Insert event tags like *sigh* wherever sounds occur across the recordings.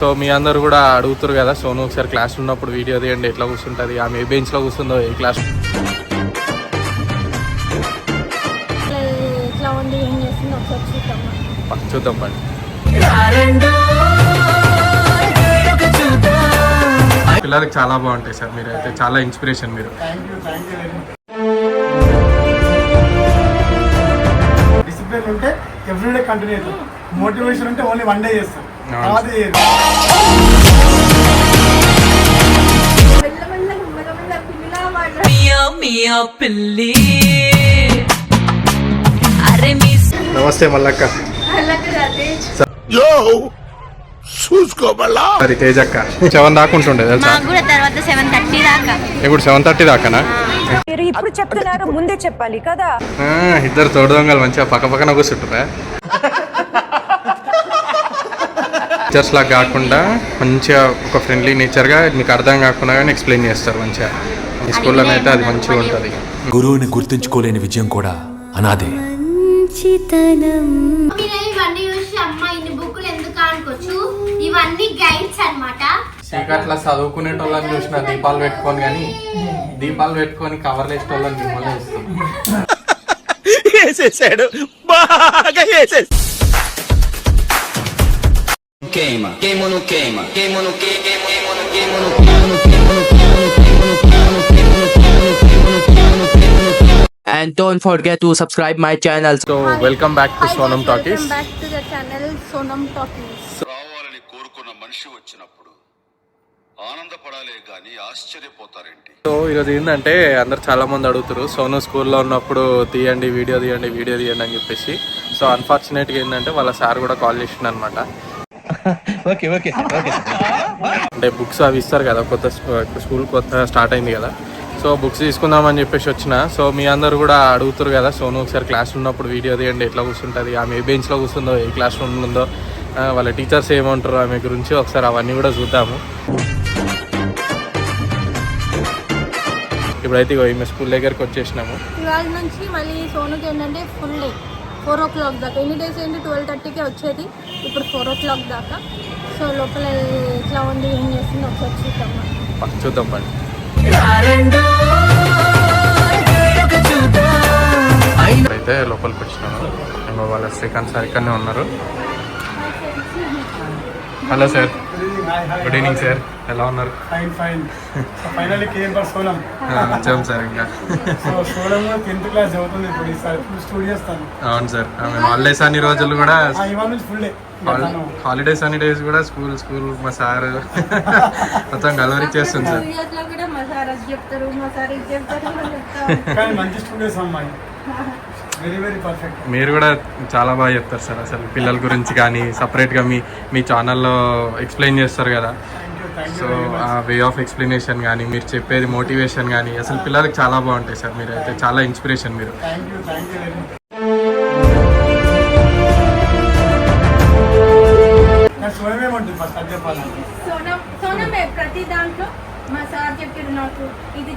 So మీ అందరు కూడా అడుగుతారు కదా సోను ఒకసారి క్లాస్ ఉన్నప్పుడు వీడియో తీయండి ఎట్లా కూర్చుంటుంది? ఆమె ఏ బెంచ్లో కూర్చుందో ఏ క్లాస్ చూద్దాం. చూద్దాం పండి పిల్లలకి చాలా బాగుంటాయి సార్ మీరు అయితే చాలా ఇన్స్పిరేషన్ మీరు. డిసిప్లిన్ ఉంటే ఎవ్రీడే కంటిన్యూ అవుతాం మోటివేషన్ ఉంటే ఓన్లీ వన్ డే చేస్తాం అది. పిల్లి. నమస్తే మల్లక్క. అది తేజక్క. సెవెన్ దాకా ఉంటుండే ఇప్పుడు సెవెన్ థర్టీ దాకానా? ఇప్పుడు చెప్తున్నారు ముందే చెప్పాలి కదా. ఇద్దరు తోడు దొంగలు మంచిగా పక్క పక్కన కూర్చుంటారా టీచర్స్ లాగా కాకుండా మంచిగా ఒక ఫ్రెండ్లీ నేచర్గా మీకు అర్థం కాకుండా కానీ ఎక్స్ప్లెయిన్ చేస్తారు మంచిగా. ఈ స్కూల్లో అయితే అది మంచిగా ఉంటుంది. గురువుని గుర్తుంచుకోలేని విజయం కూడా అనాదే. మీరు ఇవన్నీ గైడ్స్ అన్నమాట. చీకట్లా చదువుకునేటోళ్ళని చూసిన దీపాలు పెట్టుకొని కానీ దీపాలు పెట్టుకొని కవర్లు వేసేటోళ్ళని మిమ్మల్ని ఇస్తాం *laughs* వేసేసాడు. బాగా queima, queima no queima, queima, no queima queima no queima, queima ou não queima, no queima queima no queima, queima no queima, queima no queima, queima ou não And don't forget to subscribe my channel. So Hi. welcome back to Hi Sonam guys, Talkies. Welcome back to the channel Sonam Talkies. రావాలని కోరుకున్న మనిషి వచ్చినప్పుడు ఆనందపడాలే గాని ఆశ్చర్యపోతారేంటి so ఈరోజు ఏంటంటే అందరు చాలా మంది అడుగుతారు సోను స్కూల్లో ఉన్నప్పుడు తీయండి వీడియో తీయండి వీడియో తీయండి అని చెప్పేసి సో అన్ఫార్చునేట్గా ఏంటంటే వాళ్ళ సార్ కూడా కాల్ చేసిండు అంటే బుక్స్ అవి ఇస్తారు కదా కొత్త స్కూ- స్కూల్ కొత్త స్టార్ట్ అయింది కదా. సో బుక్స్ తీసుకుందామని చెప్పేసి వచ్చిన. సో మీ అందరు కూడా అడుగుతారు కదా సోను ఒకసారి క్లాస్ ఉన్నప్పుడు వీడియో తీయండి ఎట్లా కూర్చుంటుంది ఆమె ఏ బెంచ్లో కూర్చుందో ఏ క్లాస్ రూమ్ ఉందో వాళ్ళ టీచర్స్ ఏమంటారు ఆమె గురించి ఒకసారి అవన్నీ కూడా చూద్దాము. ఇప్పుడైతే ఇగో ఈమె స్కూల్ దగ్గరికి వచ్చేసినాము. ఇవాళ నుంచి మళ్ళీ సోనుకి ఏంటంటే full day four o'clock దాకా. ఎన్ని డేస్ ఏంటి ట్వెల్వ్ థర్టీకే వచ్చేది. ఇప్పుడు ఫోర్ ఓ క్లాక్ దాకా. సో లోపల ఎట్లా ఉంది? ఏం చేస్తుంది? ఒకసారి చూద్దాం. చూద్దాం పండి అయితే లోపలికి వచ్చినాను. ఇంకో వాళ్ళ శ్రీకాంత్ సార్ ఇక్కడనే ఉన్నారు. Hello sir. Good evening sir. ఎలా ఉన్నారు? Fine fine finally came for Sonam ఆ, వచ్చాం సార్ ఇంకా. సో సోనం టెన్త్ క్లాస్ చదువుతుంది ఇప్పుడు ఈసారి ఫుల్ స్టడీ చేస్తాను అవును సార్. హాలిడేస్ అన్ని రోజులు కూడా ఆ, ఇవాళ నుంచి ఫుల్ డే హాలిడేస్ అన్ని డేస్ కూడా స్కూల్ స్కూల్ మా సార్ *laughs* మొత్తం గలవరి చేస్తుంది సార్. వీడియోస్లో కూడా మా సార్ అది చెప్తారు మా సార్ ఇది చెప్తారు అని చెప్తా ఉంటారు. కానీ మంచి స్టూడెంట్స్ అమ్మాయి. వెరీ వెరీ పర్ఫెక్ట్ మీరు కూడా చాలా బాగా చెప్తారు సార్. అసలు పిల్లల గురించి కానీ సపరేట్గా మీ మీ ఛానల్లో ఎక్స్ప్లెయిన్ చేస్తారు కదా. సో ఆ వే ఆఫ్ ఎక్స్ప్లెనేషన్ కానీ మీరు చెప్పేది మోటివేషన్ కానీ అసలు పిల్లలకి చాలా బాగుంటాయి సార్ మీరు. అయితే చాలా ఇన్స్పిరేషన్ మీరు ప్రతి దాంట్లో మా సార్ నాకు ఇది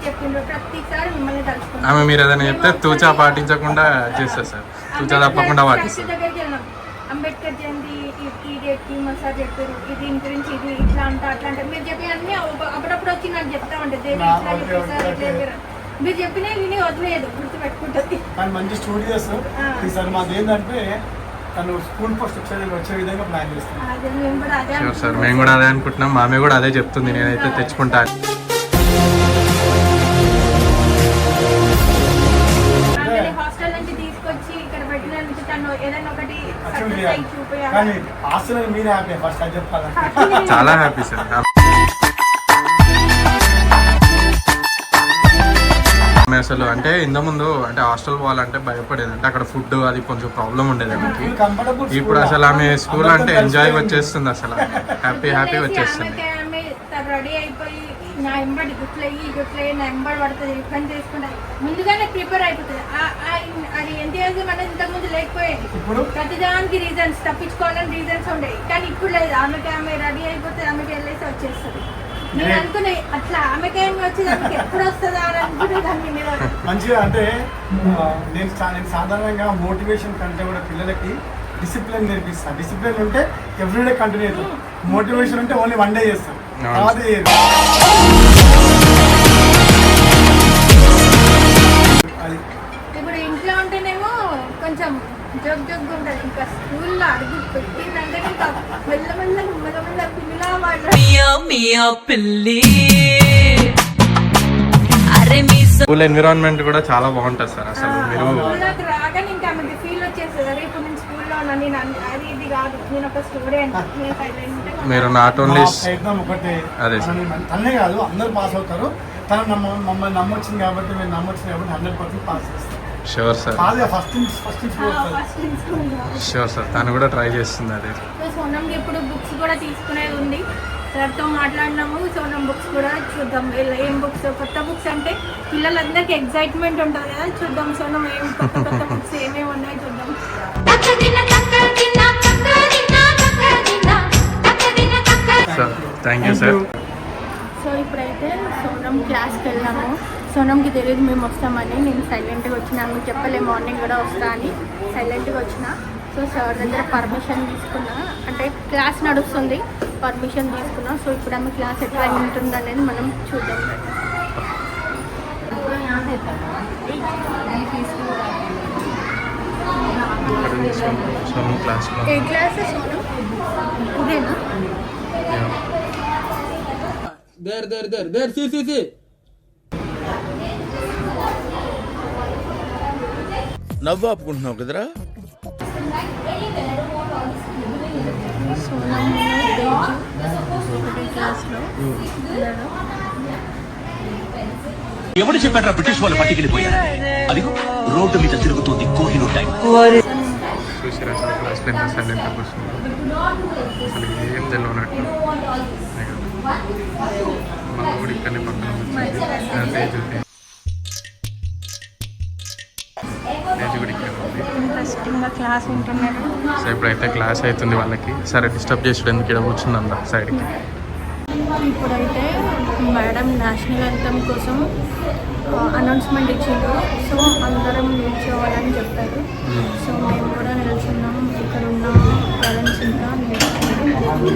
ప్రతిసారి మిమ్మల్ని ఆమె మీరు ఏదైనా చెప్తే తూచా పాటించకుండా చేస్తారు సార్. తూచా తప్పకుండా పాటిస్తారు అంబేద్కర్ ఈ- ఈ డేట్కి మా సార్ చెప్పారు ఇది దీని గురించి ఇది ఇట్లా అంట అట్లా అంటే. మీరు చెప్పిన అన్ని అప్పుడప్పుడు వచ్చి నాకు చెప్తా ఉంటే ఇట్లా ఇట్లా. చెప్పారు. మీరు చెప్పిన విని వదిలేదు గుర్తు పెట్టుకుంటుంది కానీ మంచి స్టూడియోస్. ఈసారి మాది ఏంటంటే తను స్కూల్ ఫస్ట్ వచ్చే వచ్చే విధంగా ప్లాన్ చేస్తాను అదే మేము కూడా అదే షూర్ సార్ మేము కూడా అదే అనుకుంటున్నాం. మామే కూడా అదే చెప్తుంది. నేనైతే తెచ్చుకుంటా. కానీ హాస్టల్ మీరు హ్యాపీ ఫస్ట్ అది చెప్పాలంటే చాలా హ్యాపీ సార్ అసలు అంటే ఇంత ముందు అంటే హాస్టల్ పోవాలంటే భయపడేది అంటే అక్కడ ఫుడ్ అది కొంచెం ప్రాబ్లం ఉండేది ఆమెకి ఇప్పుడు అసలు ఆమె స్కూల్ అంటే ఎంజాయ్ వచ్చేస్తుంది అసలు. హ్యాపీ హ్యాపీ వచ్చేస్తుంది ఆమెకి ఆమె తను రెడీ అయిపోయి నా ఎంబడి గుట్లయ్యి గుట్లయ్యి నా ఎంబడి పడుతుంది పని చేసుకుంటుంది ముందుగానే ప్రిపేర్ అయిపోతుంది. అది ఎంతసేపు అనేది ఇంతకుముందు లేకపోయేది ఇప్పుడు? ప్రతిదానికి రీజన్స్ తప్పించుకోవాలని రీజన్స్ ఉండేవి కానీ ఇప్పుడు లేదు. ఆమెకి ఆమె రెడీ అయిపోతే ఆమెకి వెళ్ళేసి వచ్చేస్తుంది. నేను అనుకునే అట్లా ఆమెకి ఏమి వచ్చేది ఆమెకి ఎప్పుడు వస్తుందా అని అనుకునే దాన్ని నేను మంచిగా అంటే నేను నేను సాధారణంగా మోటివేషన్ కంటే కూడా పిల్లలకి డిసిప్లిన్ నేర్పిస్తా. డిసిప్లిన్ ఉంటే ఎవ్రీడే కంటిన్యూ అవుతాం మోటివేషన్ ఉంటే ఓన్లీ వన్ డే చేస్తాం. ఇప్పుడు ఇంట్లో ఉంటేనేమో కొంచెం జగ్ జగ్ ఉంటుంది. ఇంకా స్కూల్లో అడుగు పెట్టిందంటే ఇంకా పిల్లి. స్కూల్ ఎన్విరాన్మెంట్ కూడా చాలా బాగుంటుంది సార్. అసలు మీరు స్కూల్లోకి రాగానే ఇంకా ఫీల్ వచ్చేస్తుంది. అరే ఇప్పుడు నేను స్కూల్లో ఉన్నా నేను అది ఇది కాదు. నేను ఒక స్టూడెంట్ నేను సైలెంట్ మీరు నాట్ ఓన్లీ ప్రయత్నం ఒకటే. అదే తనే కాదు అందరూ పాస్ అవుతారు. తను నమ్మ మమ్మల్ని నమ్మొచ్చింది కాబట్టి మేము నమ్మొచ్చింది కాబట్టి హండ్రెడ్ పర్సెంట్ పాస్ చేస్తాం sure sir first first sure sir తను కూడా ట్రై చేస్తుంది అదే. సో సోనంకి ఇప్పుడు బుక్స్ కూడా తీసుకునేది ఉంది. సార్తో మాట్లాడినాము సోనం బుక్స్ కూడా చూద్దాం. ఏం బుక్స్ కొత్త బుక్స్ అంటే పిల్లలందరికీ ఎగ్జైట్మెంట్ ఉంటుంది కదా చూద్దాం సోనం ఏం కొత్త కొత్త బుక్స్ ఏమేమి ఉన్నాయో చూద్దాం. Sir thank you sir so ఇప్పుడైతే సోనం క్లాస్కి వెళ్ళాము. సోనంకి తెలియదు మేము వస్తామని. నేను సైలెంట్గా వచ్చినా మీకు చెప్పలే మార్నింగ్ కూడా వస్తా అని సైలెంట్గా వచ్చిన. సో సార్ దగ్గర పర్మిషన్ తీసుకున్నా. అంటే క్లాస్ నడుస్తుంది పర్మిషన్ తీసుకున్నా. సో ఇప్పుడు ఆమె క్లాస్ ఎట్లా ఉంటుంది అనేది మనం చూద్దాం. ఏ క్లాస్ సోనం? ఇదేనా? There, there, there, there, see, see, see. నవ్వు ఆపుకుంటున్నావు కదరా? ఎవడు చెప్పాడ్రా బ్రిటిష్ వాళ్ళు పట్టుకెళ్ళిపోయారు అది రోడ్డు మీద తిరుగుతుంది కోహినూర్ టైం చూసారా ఏం తెలియనట్టు మన పక్కన కూడా ఇక్కడ ఉంది. ఇంట్రెస్టింగ్గా క్లాస్ ఉంటున్నాడు సో ఇప్పుడైతే క్లాస్ అవుతుంది వాళ్ళకి. సరే డిస్టర్బ్ చేసుడు ఎందుకు ఇక్కడ కూర్చుందా సైడ్కి? ఇప్పుడైతే మేడం నేషనల్ అంతం కోసం అనౌన్స్మెంట్ ఇచ్చిండ్రు. సో అందరం నిల్చోవాలని చెప్పారు. సో మేము కూడా నిల్చున్నాం. ఇక్కడ ఉన్న. పేరెంట్స్ ఇంకా నిల్చున్నాం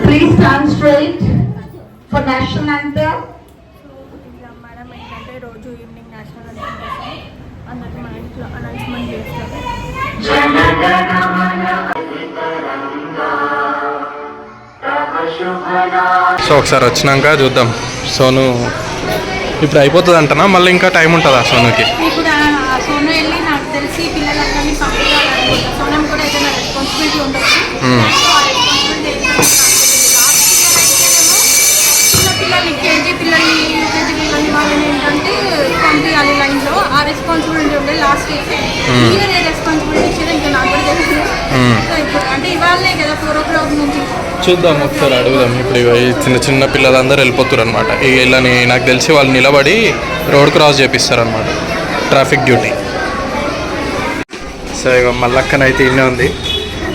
please stand straight for national anthem. ఇలా మేడం ఏంటంటే రోజు ఈవినింగ్ నేషనల్ అంతం కోసం అందరికి మా ఇంట్లో అనౌన్స్మెంట్ చేస్తారు సో ఒకసారి వచ్చినాక చూద్దాం. సోను ఇప్పుడు అయిపోతుంది అంటనా మళ్ళీ ఇంకా టైం ఉంటుందా సోనుకి? ఇప్పుడు సోను వెళ్ళి నాకు తెలిసి పిల్లలందరినీ పంపించాలనుకుంటా సోనం కూడా ఏదైనా రెస్పాన్సిబిలిటీ ఉండొచ్చు. మ్మ్. సో ఆ రెస్పాన్సిబిలిటీ చిన్న పిల్లల్ని కేజీ పిల్లల్ని యూకేజీ పిల్లల్ని వాళ్ళని ఏంటంటే పంపించాలి లైన్లో. ఆ రెస్పాన్సిబిలిటీ ఉండే లాస్ట్ ఈవెన్ ఏ రెస్పాన్సిబిలిటీ ఇచ్చేది ఇంకా నాకు కూడా తెలుసు మ్మ్. సో ఇప్పుడు అంటే ఇవాళనే కదా ఫోర్ ఓ క్లాక్ నుంచి. చూద్దాం ఒకసారి అడుగుదాం. ఇప్పుడు ఇవి చిన్న చిన్న పిల్లలందరూ వెళ్ళిపోతారు అనమాట వీళ్ళని నాకు తెలిసి వాళ్ళు నిలబడి రోడ్ క్రాస్ చేపిస్తారు అనమాట ట్రాఫిక్ డ్యూటీ. సో ఇక మల్లక్కనైతే ఇన్నే ఉంది.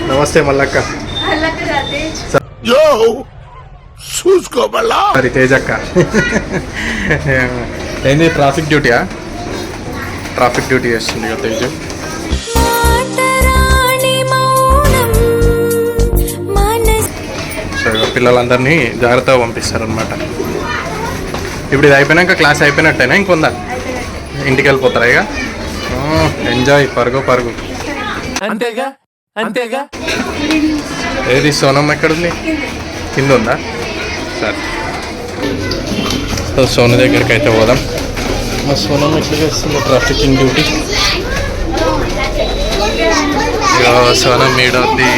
నమస్తే మల్లక్క. చూసుకో మరి తేజక్క. ఏంది ట్రాఫిక్ డ్యూటీయా ట్రాఫిక్ డ్యూటీ చేస్తుంది ఇక తేజు. సో పిల్లలందరినీ జాగ్రత్తగా పంపిస్తారు అనమాట ఇప్పుడు ఇది అయిపోయినాక క్లాస్ అయిపోయినట్టేనా? ఇంకొందా? ఇంటికి వెళ్ళిపోతారా ఇక ఎంజాయ్ పరుగు పరుగు. అంతేగా? అంతేగా? ఏది సోనం ఎక్కడుంది? కింద ఉందా సరే. సో సోను దగ్గరికి అయితే పోదాం. మా సోనం ఎట్లా చేస్తుంది ట్రాఫికింగ్ డ్యూటీ సోనం మీడొద్ది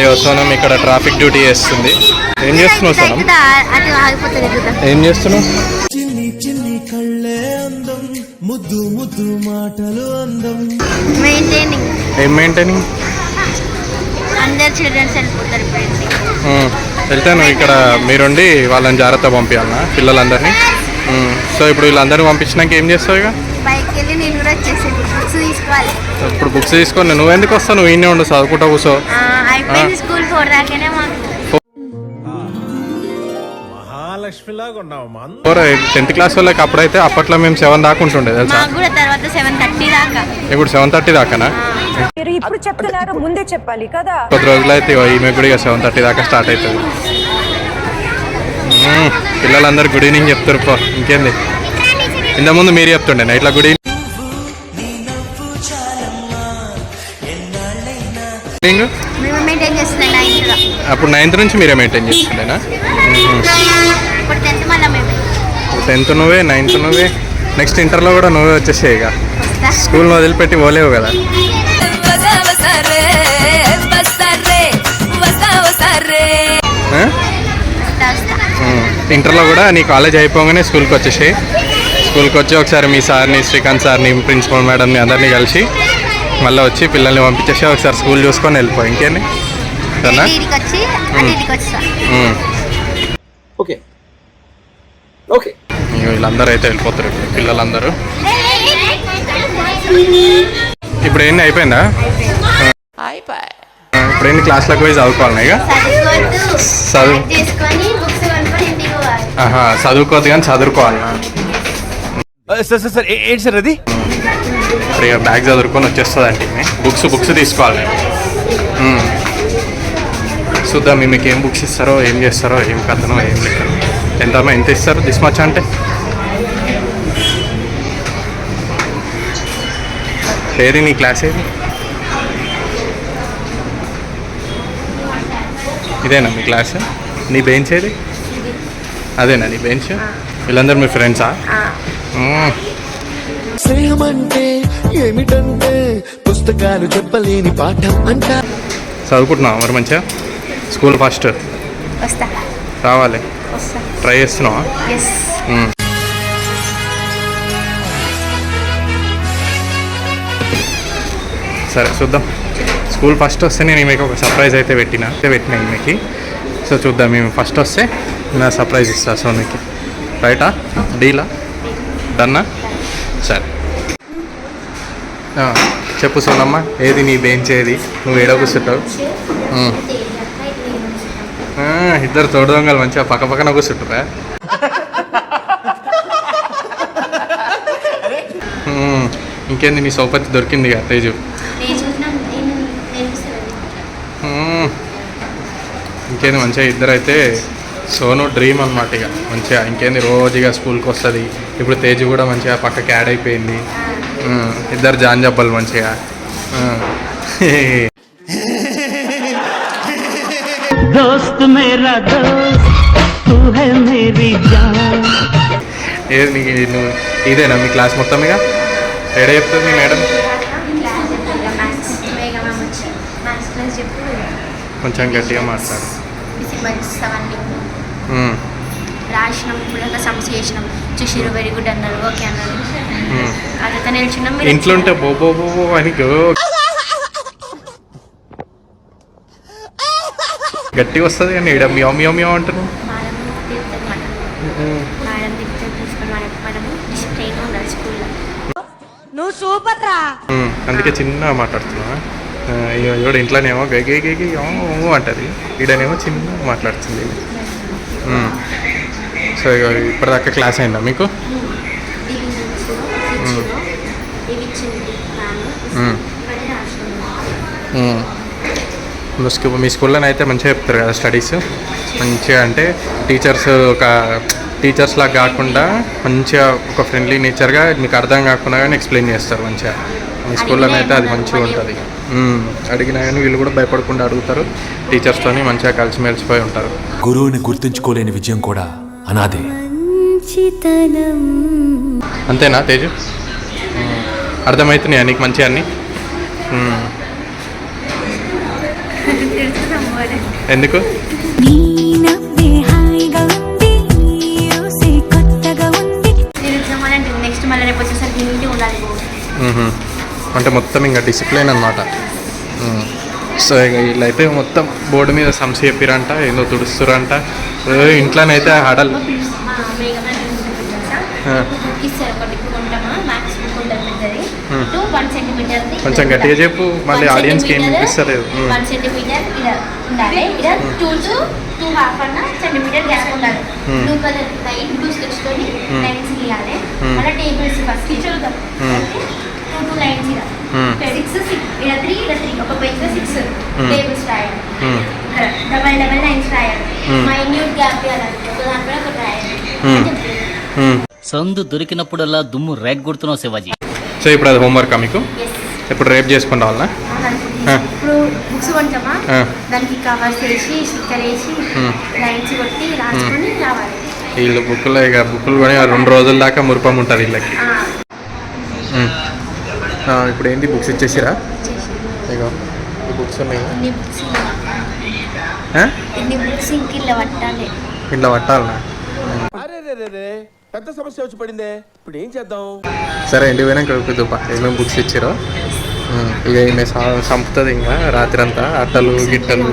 ఇక సోనం ఇక్కడ ట్రాఫిక్ డ్యూటీ చేస్తుంది. ఏం చేస్తున్నావు సోనం అది ఆగిపోతుంది చూద్దాం ఏం చేస్తున్నావు మెయింటైనింగ్ ఏం మెయింటైనింగ్ అందరు చిల్డ్రన్స్ వెళ్ళిపోతారు ఇప్పుడు ఇంటికి. ఉమ్, వెళ్తే నువ్వు ఇక్కడ మీరుండి వాళ్ళని జాగ్రత్త పంపించాలనా పిల్లలందరినీ? ఉమ్, సో ఇప్పుడు వీళ్ళందరినీ పంపించినాక ఏం చేస్తావు ఇక? బైక్ వెళ్ళి నేను కూడా వచ్చేసి బుక్స్ తీసుకోవాలి. ఇప్పుడు బుక్స్ తీసుకొని నువ్వు ఎందుకు వస్తావు? నువ్వు ఈయనే ఉండు చదువుకుంటా కూర్చో. ఆ, అయిపోయింది స్కూల్ ఫోర్ దాకానే మాకు టెన్త్ క్లాస్ వాళ్ళకి అప్పుడైతే అప్పట్లో మేము సెవెన్ దాకా ఉంటుండే తెలుసా? మాకు కూడా తర్వాత సెవెన్ థర్టీ దాకా. ఇప్పుడు సెవెన్ థర్టీ దాకానా? మీరు ఇప్పుడు చెప్తున్నారు ముందే చెప్పాలి కదా. కొద్ది రోజులైతే ఇగో ఈమె కూడా ఇక సెవెన్ థర్టీ దాకా స్టార్ట్ అవుతుంది. మ్మ్. పిల్లలందరూ గుడ్ ఈవినింగ్ చెప్తారు పో ఇంకేంది? ఇంతకుముందు మీరు చెప్తుండే ఇట్లా గుడ్ ఈవినింగ్ మేము మెయింటైన్ చేస్తున్నాం నైన్త్లో అప్పుడు నైన్త్ నుంచి మీరే మెయింటైన్ చేస్తుండేనా ఇప్పుడు టెన్త్ నువ్వే నైన్త్ నువ్వే. నెక్స్ట్ ఇంటర్లో కూడా నువ్వే వచ్చేసాయి ఇక. స్కూల్ని వదిలిపెట్టి పోలేవు కదా. ఇంటర్లో కూడా నీ కాలేజ్ అయిపోగానే స్కూల్కి వచ్చేసాయి. స్కూల్కి వచ్చి ఒకసారి మీ సార్ని శ్రీకాంత్ సార్ని ప్రిన్సిపల్ మేడంని అందరినీ కలిసి మళ్ళీ వచ్చి పిల్లల్ని పంపించేసి ఒకసారి స్కూల్ చూసుకొని వెళ్ళిపో ఇంకేంది? సరేనా. ఓకే. ఓకే. వీళ్ళందరూ అయితే వెళ్ళిపోతారు ఇప్పుడు పిల్లలందరూ. ఇప్పుడు ఏంది అయిపోయిందా? ఇప్పుడు ఏంది క్లాస్లకు పోయి చదువుకోవాలి ఇక చదువుకోవద్దు చదువు. చదువుకోవద్దు కానీ చదువుకోవాలి సార్ సార్ సార్ ఏంటి సార్ అది? బ్యాగ్ చదువుకొని వచ్చేస్తుంది అంటే బుక్స్ బుక్స్ తీసుకోవాలి. చూద్దాం మీకు ఏం బుక్స్ ఇస్తారో ఏం చేస్తారో ఏం కథనో ఏం లేదు ఎంత ఎంత ఇస్తారు దిస్ మచ్ అంటే ఏది నీ క్లాస్ ఏది ఇదేనా మీ క్లాస్ నీ బెంచ్ ఏది అదేనా నీ బెంచ్ వీళ్ళందరూ మీ ఫ్రెండ్సా మ్మ్. స్నేహం అంటే ఏమిటంటే పుస్తకాలు చెప్పలేని పాఠం అంట చదువుకుంటున్నావా మరి మంచిగా స్కూల్ ఫస్ట్. వస్తా. రావాలి. వస్తా. ట్రై చేస్తున్నావా? మ్మ్. సరే చూద్దాం. స్కూల్ ఫస్ట్ వస్తే నేను మీకు ఒక సర్ప్రైజ్ అయితే పెట్టిన. అయితే పెట్టిన ఈమెకి. సో చూద్దాం మేము ఫస్ట్ వస్తే నా సర్ప్రైజ్ ఇస్తా. సోనికి రైటా డీలా డన్నా సరే. చెప్పు సోనమ్మ ఏది నీ బెంచ్ ఏది? నువ్వు ఏడో కూర్చుంటావు? ఇద్దరు తోడు దొంగలు మంచిగా పక్క పక్కన కూర్చుంటారా. ఇంకేంది నీ సౌపతి దొరికింది కదా తేజు. ఇంకేంది మంచిగా ఇద్దరు అయితే సోను డ్రీమ్ అనమాట ఇక. మంచిగా ఇంకేంది రోజుగా స్కూల్కి వస్తుంది. ఇప్పుడు తేజు కూడా మంచిగా పక్కకి యాడ్ అయిపోయింది. ఇద్దరు జాన్ జబ్బలు మంచిగా. దోస్త్ మేరా దోస్త్ తూ హై మేరీ జాన్ ఏది నీకు నువ్వు ఇదేనా మీ క్లాస్ మొత్తం ఇక? రెడీ చెప్తుంది మీ మేడం? కొంచెం గట్టిగా మాట్లాడు. రాసినాం కూడా సమ్స్ చేసినాం చూసిరు గుడ్ అన్నారు ఓకే అన్నారు అదంతా నేర్చుకున్నాం ఇంట్లో ఉంటే బో బో బో అని గట్టిగా వస్తుంది కానీ ఈడ మియో మియో మియో అంటున్నావు ఉండాలి స్కూల్లో మ్మ్. అందుకే చిన్నగా మాట్లాడుతున్నా. ఇవిడ ఇంట్లోనేమో గై గై గై గై ఓ అంటది. ఈడనేమో చిన్నగా మాట్లాడుతుంది. సో ఇక ఇప్పటిదాకా క్లాస్ అయిందా మీకు? ఇవి మీ స్కూ మీ స్కూల్లో అయితే మంచిగా చెప్తారు కదా స్టడీస్? మంచిగా అంటే టీచర్స్ ఒక టీచర్స్ లాగా కాకుండా మంచిగా ఒక ఫ్రెండ్లీ నేచర్గా మీకు అర్థం కాకుండా కానీ ఎక్స్ప్లెయిన్ చేస్తారు మంచిగా. మీ స్కూల్లో అయితే అది మంచిగా ఉంటుంది. అడిగినా కానీ వీళ్ళు కూడా భయపడకుండా అడుగుతారు. టీచర్స్తోని మంచిగా కలిసిమెలిసిపోయి ఉంటారు. గురువుని గుర్తుంచుకోలేని విజయం కూడా అనాదే. అంతేనా తేజు. అర్థమవుతున్నాయా నీకు మంచిగా అన్ని మ్మ్. తిరుగుతున్నాం మేడం ఎందుకు తిరుగుతున్నాం అని అంటే నెక్స్ట్ మళ్ళీ రేపు వచ్చేసరికి ఇంటి ఉండాలి బోర్డు మ్మ్. అంటే మొత్తం ఇంకా డిసిప్లైన్ అనమాట సో ఇక వీళ్ళైతే మొత్తం బోర్డు మీద సంస్థ చెప్పిరంట ఏందో తుడుస్తురంట. ఇంట్లోనైతే హడల్ ఆ, బుక్ ఇస్తారు ఒకటి ఇప్పుడు ఉంటామా మ్యాథ్స్ బుక్ ఉంటుంది పెద్దది Hmm. టూ వన్ సెంటీమీటర్ కొంచెం గట్టిగా చెప్పు మళ్ళీ ఆడియన్స్కి ఏం వినిపిస్తలేదు మ్మ్. వన్ సెంటీమీటర్ ఇలా ఉండాలి ఇలా టూ టు టూ హాఫ్ అన్న సెంటీమీటర్ గ్యాప్ ఉండాలి. Blue colour light blue sketch తోని. లైన్స్ గీయాలి. మళ్ళీ టేబుల్స్ ఫస్ట్ చూద్దాం. Two two lines. Six six ఇలా త్రీ ఇలా త్రీ ఒక పేజ్లో సిక్స్. టేబుల్స్ రాయాలి. డబల్ డబల్ లైన్స్ రాయాలి. మైన్యూట్ గ్యాప్ ఇవ్వాలి ఒక దాంట్లో ఒకటి రాయాలి. అని చెప్పింది. మ్మ్. సందు దొరికినప్పుడల్లా దుమ్ము రేగొడుతున్నావు శివాజీ సో ఇప్పుడు అది హోంవర్క్ మీకు. ఇప్పుడు రేపు చేసుకుని రావాలా అవును. ఆ. ఇప్పుడు బుక్స్ కొంటామా. దానికి కవర్స్ వేసి స్టిక్కర్ వేసి. లైన్స్ కొట్టి రాసుకొని రావాలి వీళ్ళు బుక్కులు ఇక బుక్కులు కొని రెండు రోజుల దాకా మురిపం ఉంటుంది వీళ్ళకి ఆ, మ్మ్. ఆ, ఇప్పుడు ఏంటి బుక్స్ ఇచ్చేసిరా ఇగో ఈ బుక్స్ ఉన్నాయి ఇంక ఇట్లా పట్టాలనా పెద్ద సమస్య వచ్చి పడిందే ఇప్పుడు ఏం చేద్దాం సరే ఇంటికి పోయినాక చూపా ఏమేమి బుక్స్ ఇచ్చారో. ఇక ఈమె సంపుతుంది ఇంకా రాత్రి అంతా అట్టలు గిట్టలు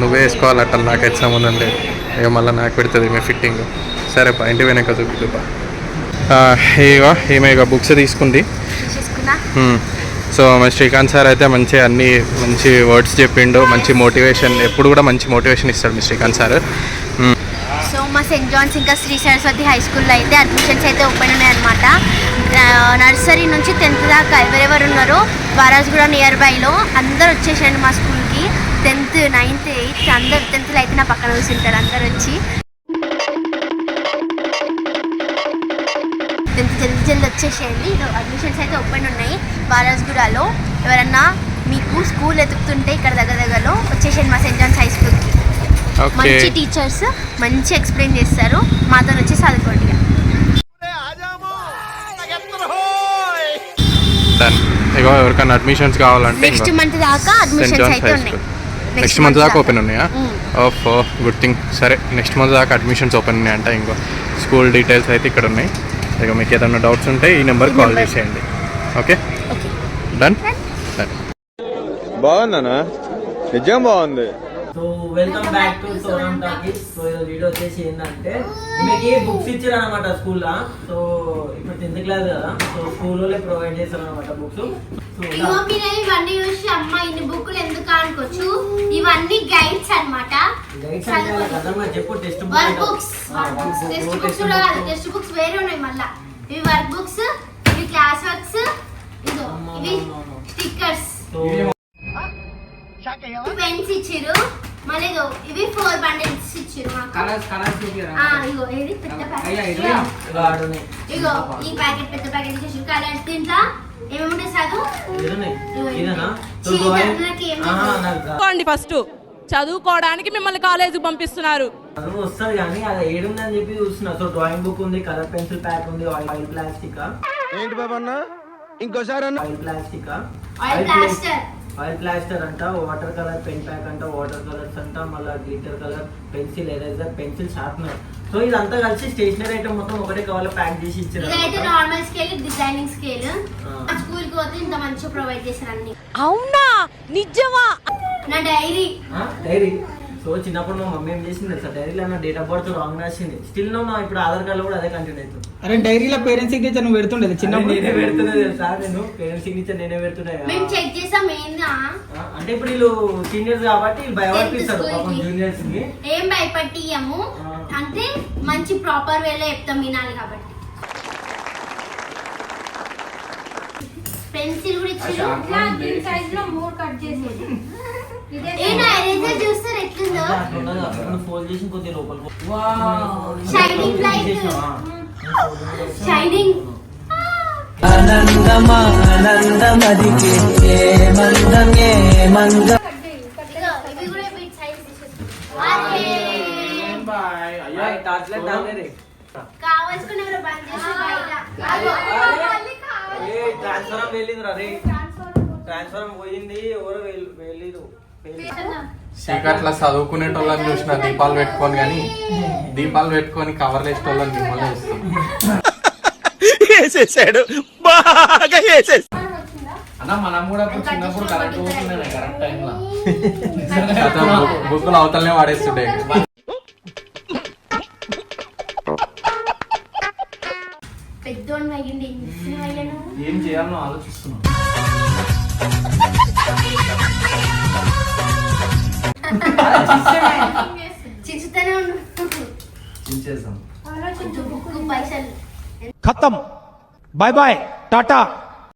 నువ్వే వేసుకోవాలి అట్టలు నాకైతే సంబంధం లేదు. ఇక మళ్ళీ నాకు పెడుతుంది ఈమె ఫిట్టింగ్. సరే పా ఇంటికి పోయినాక చూపి చూపా ఇగో ఈమె ఇక బుక్స్ తీసుకుంది. సో శ్రీకాంత్ సార్ అయితే మంచి అన్ని మంచి వర్డ్స్ చెప్పిండు మంచి మోటివేషన్ ఎప్పుడు కూడా మంచి మోటివేషన్ ఇస్తాడు మీ శ్రీకాంత్ సార్. మా సెయింట్ జాన్స్ ఇంకా శ్రీ సరస్వతి హై స్కూల్లో అయితే అడ్మిషన్స్ అయితే ఓపెన్ ఉన్నాయన్నమాట నర్సరీ నుంచి టెన్త్ దాకా ఎవరెవరు ఉన్నారో వారాజ్గూడ నియర్ బైలో అందరు వచ్చేసారండి మా స్కూల్కి. టెన్త్ నైన్త్ ఎయిత్ అందరు టెన్త్లో అయితే నా పక్కన కూర్చుంటారు అందరు వచ్చి. టెన్త్ జల్దీ జల్దీ వచ్చేసేయండి. అడ్మిషన్స్ అయితే ఓపెన్ ఉన్నాయి వారాజ్గూడలో ఎవరన్నా మీకు స్కూల్ ఎదుగుతుంటే ఇక్కడ దగ్గర దగ్గరలో వచ్చేసేయండి మా సెయింట్ జాన్స్ హై స్కూల్కి. మంచి టీచర్స్ మంచి ఎక్స్ప్లెయిన్ చేస్తారు. మాతో వచ్చి చదువుకోండి. ఇగో ఎవరికైనా అడ్మిషన్స్ కావాలంటే నెక్స్ట్ మంత్ దాకా అడ్మిషన్స్ అయితే ఉన్నాయి. స్కూల్ నెక్స్ట్ మంత్ దాకా ఓపెన్ ఉన్నాయా? ఆఫ్ గుడ్ థింగ్ సరే నెక్స్ట్ మంత్ దాకా అడ్మిషన్స్ ఓపెన్ ఉన్నాయంట ఇంకో. స్కూల్ డీటెయిల్స్ అయితే ఇక్కడ ఉన్నాయి. ఇక మీకు ఏదైనా డౌట్స్ ఉంటే ఈ నెంబర్ కాల్ చేసేయండి. ఓకే డన్ డన్ బాగుందనా నిజం బాగుంది. So welcome back to Soram talkies so ఈరోజు వీడియో వచ్చేసి ఏంటంటే మీకు బుక్స్ ఇచ్చారు అనమాట స్కూల్లో. సో ఇప్పుడు టెన్త్ క్లాస్ కదా. సో స్కూల్లో ప్రొవైడ్ చేస్తారు అనమాట బుక్స్ ఇవన్నీ చూసి అమ్మ ఇన్ని బుక్కులు ఎందుకు అనుకోవచ్చు ఇవన్నీ గైడ్స్ అన్నమాట. గైడ్స్ అంటే వాళ్ళకి అర్థంగా చెప్పు text work books text books కూడా కాదు టెక్స్ట్ బుక్స్ వేరే ఉన్నాయి మళ్ళా. ఇవి వర్క్ బుక్స్ ఇవి క్లాస్ వర్క్స్ ఇదో ఇవి స్టిక్కర్స్ సో పెన్స్ ఇచ్చిర్రు. మళ్ళీ ఇదో ఇవి ఫోర్ బండిల్స్ ఇచ్చిర్రు మాకు. కలర్స్ కలర్స్ ఇగో ఏది పెద్ద ప్యాకెట్ ఇగో ఈ ప్యాకెట్ పెద్ద ప్యాకెట్ ఇచ్చేసి కలర్స్ దీంట్లో చదువుకోండి ఫస్ట్. చదువుకోవడానికి మిమ్మల్ని కాలేజీకి పంపిస్తున్నారు. చదువు వస్తుంది కానీ అది ఏడుందని చెప్పి చూస్తున్నా. సో డ్రాయింగ్ బుక్ ఉంది కలర్ పెన్సిల్ ప్యాక్ ఉంది ఆయిల్ ప్లాస్టిక్ ఏంటి బాబా అన్న. ఇంకోసారి అన్న oil plastic oil plaster oil plaster అంట వాటర్ కలర్ పెన్ ప్యాక్ అంట వాటర్ కలర్స్ అంట మళ్ళీ glitter colour pencil eraser pencil sharpener. So ఇదంతా కలిసి స్టేషనరీ ఐటమ్ మొత్తం ఒకటే కవర్ ప్యాక్ చేసి ఇచ్చారు ఇదైతే. నార్మల్ స్కేల్ డిజైనింగ్ స్కేల్ ఆ. స్కూల్కి పోతే ఇంత మంచిగా ప్రొవైడ్ చేశారు అన్ని. అవునా? నిజమా? నా డైరీ ఆ, డైరీ సో చిన్నప్పుడు మా మమ్మీ ఏం చేసింది సార్ డైరీలో నా డేట్ ఆఫ్ బర్త్ రాంగ్ రాసింది. స్టిల్ నా ఇప్పుడు ఆధార్ కార్డులో కూడా అదే కంటిన్యూ అవుతుంది అరే డైరీలో పేరెంట్స్ సిగ్నేచర్ నువ్వు పెడుతుండేది అరే చిన్నప్పుడు? నేనే పెడుతున్నా తెలుసా? నేను పేరెంట్స్ సిగ్నేచర్ నేనే పెడుతున్నా మేము చెక్ చేసాం ఏందా? ఆ, అంటే ఇప్పుడు వీళ్ళు సీనియర్స్ కాబట్టి Tenth పాపం. జూనియర్స్కి. ఏం భయపట్టియము. అంటే మంచి ప్రాపర్ వేలో చెప్తాం వినాలి కాబట్టి. పెన్సిల్ కూడా ఇచ్చారు సైజ్లో మూడు కట్ చేసేది ఏ నా ఎరేజర్ చూస్తారు ఎట్లుందో ఫోల్డ్ చేసి కొద్ది లోపల Shining light. షైనింగ్ ఇవి కూడా బిట్ సైజ్ కావాల్సుకుని ఎవరో బంద్ చేసి బయట అగో, మళ్ళీ కావాలి. ట్రాన్స్ఫర్ వెళ్ళింది రే ట్రాన్స్ఫర్ పోయింది ఎవరు వెళ్- వెళ్ళిరు చీకట్లా చదువుకునేటోళ్ళని చూసిన దీపాలు పెట్టుకొని కానీ దీపాలు పెట్టుకొని కవర్లు వేసేటోళ్ళని మిమ్మల్ని వేసేసాడు. బాగా వేసేసాడు అన్న మనం కూడా చిన్నప్పుడు కరెక్ట్ పోతుండే కరెక్ట్ టైంలో. *laughs* బుక్కులు అవతలనే వాడేస్తుండే. ఏం చేయాలో ఆలోచిస్తున్నాం చించుతూనే ఉండు. చించేసాం బుక్ పైసలు. ఖతం. Bye bye Tata.